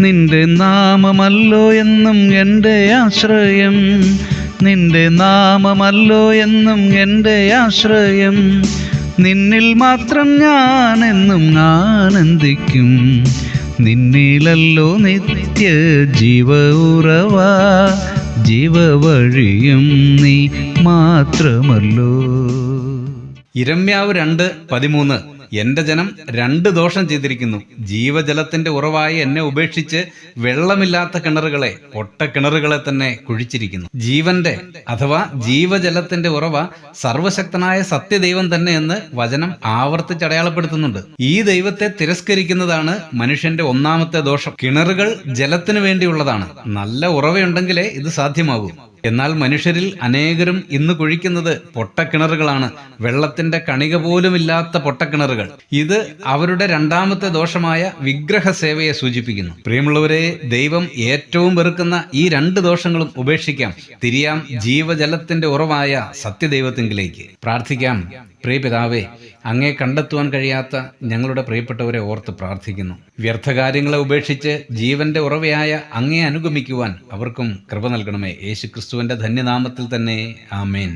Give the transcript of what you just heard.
നിന്റെ നാമമല്ലോ എന്നും എന്റെ ആശ്രയം. നിന്റെ നാമമല്ലോ എന്നും എന്റെ ആശ്രയം. നിന്നിൽ മാത്രം ഞാൻ എന്നും ആനന്ദിക്കും. നിന്നിലല്ലോ നിത്യ ജീവ ഉറവ. ജീവവഴിയും നീ മാത്രമല്ലോ. ഇരമ്യാവ് രണ്ട് പതിമൂന്ന്. എന്റെ ജനം രണ്ട് ദോഷം ചെയ്തിരിക്കുന്നു. ജീവജലത്തിന്റെ ഉറവായി എന്നെ ഉപേക്ഷിച്ച് വെള്ളമില്ലാത്ത കിണറുകളെ പൊട്ട കിണറുകളെ തന്നെ കുഴിച്ചിരിക്കുന്നു. ജീവന്റെ അഥവാ ജീവജലത്തിന്റെ ഉറവ സർവശക്തനായ സത്യദൈവം തന്നെ എന്ന് വചനം ആവർത്തിച്ച് അടയാളപ്പെടുത്തുന്നുണ്ട്. ഈ ദൈവത്തെ തിരസ്കരിക്കുന്നതാണ് മനുഷ്യന്റെ ഒന്നാമത്തെ ദോഷം. കിണറുകൾ ജലത്തിനു വേണ്ടിയുള്ളതാണ്. നല്ല ഉറവയുണ്ടെങ്കിലേ ഇത് സാധ്യമാകൂ. എന്നാൽ മനുഷ്യരിൽ അനേകരും ഇന്ന് കുഴിക്കുന്നത് പൊട്ടക്കിണറുകളാണ്. വെള്ളത്തിന്റെ കണിക പോലുമില്ലാത്ത പൊട്ടക്കിണറുകൾ. ഇത് അവരുടെ രണ്ടാമത്തെ ദോഷമായ വിഗ്രഹ സേവയെ സൂചിപ്പിക്കുന്നു. പ്രിയമുള്ളവരെ ദൈവം ഏറ്റവും വെറുക്കുന്ന ഈ രണ്ട് ദോഷങ്ങളും ഉപേക്ഷിക്കാം. തിരിയാം ജീവജലത്തിന്റെ ഉറവായ സത്യദൈവത്തിങ്കിലേക്ക്. പ്രാർത്ഥിക്കാം. പ്രിയപിതാവേ അങ്ങേ കണ്ടെത്തുവാൻ കഴിയാത്ത ഞങ്ങളുടെ പ്രിയപ്പെട്ടവരെ ഓർത്ത് പ്രാർത്ഥിക്കുന്നു. വ്യർത്ഥകാര്യങ്ങളെ ഉപേക്ഷിച്ച് ജീവന്റെ ഉറവയായ അങ്ങേ അനുഗമിക്കുവാൻ അവർക്കും കൃപ നൽകണമേ. യേശുക്രിസ്തുവിന്റെ ധന്യനാമത്തിൽ തന്നെ ആമേൻ.